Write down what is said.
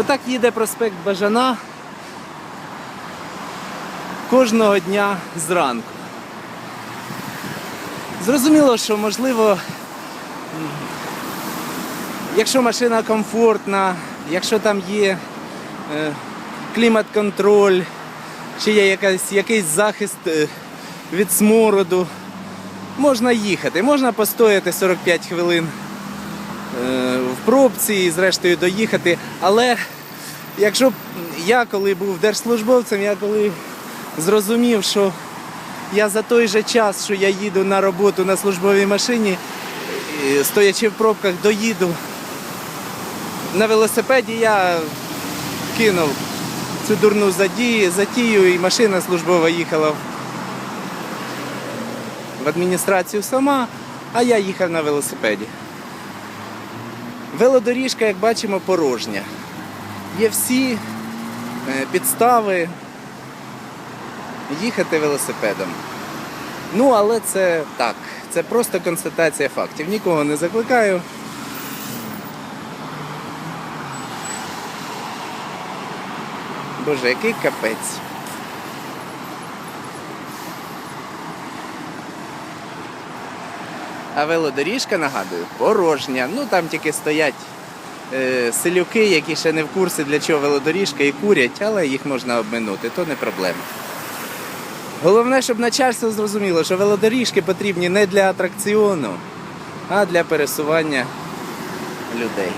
Отак їде проспект Бажана кожного дня зранку. Зрозуміло, що можливо, якщо машина комфортна, якщо там є е, клімат-контроль, чи є якась, якийсь захист е, від смороду, можна їхати, можна постояти 45 хвилин е, пробці і зрештою доїхати. Але якщо б я коли був держслужбовцем, я коли зрозумів, що я за той же час, що я їду на роботу на службовій машині, стоячи в пробках, доїду. На велосипеді я кинув цю дурну задію, затію, і машина службова їхала в- адміністрацію сама, а я їхав на велосипеді. Велодоріжка, як бачимо, порожня. Є всі е, підстави їхати велосипедом. Ну, але це так, це просто констатація фактів. Нікого не закликаю. Боже, який капець. А велодоріжка, нагадую, порожня. Ну там тільки стоять е, селюки, які ще не в курсі, для чого велодоріжка і курять, але їх можна обминути, то не проблема. Головне, щоб начальство зрозуміло, що велодоріжки потрібні не для атракціону, а для пересування людей.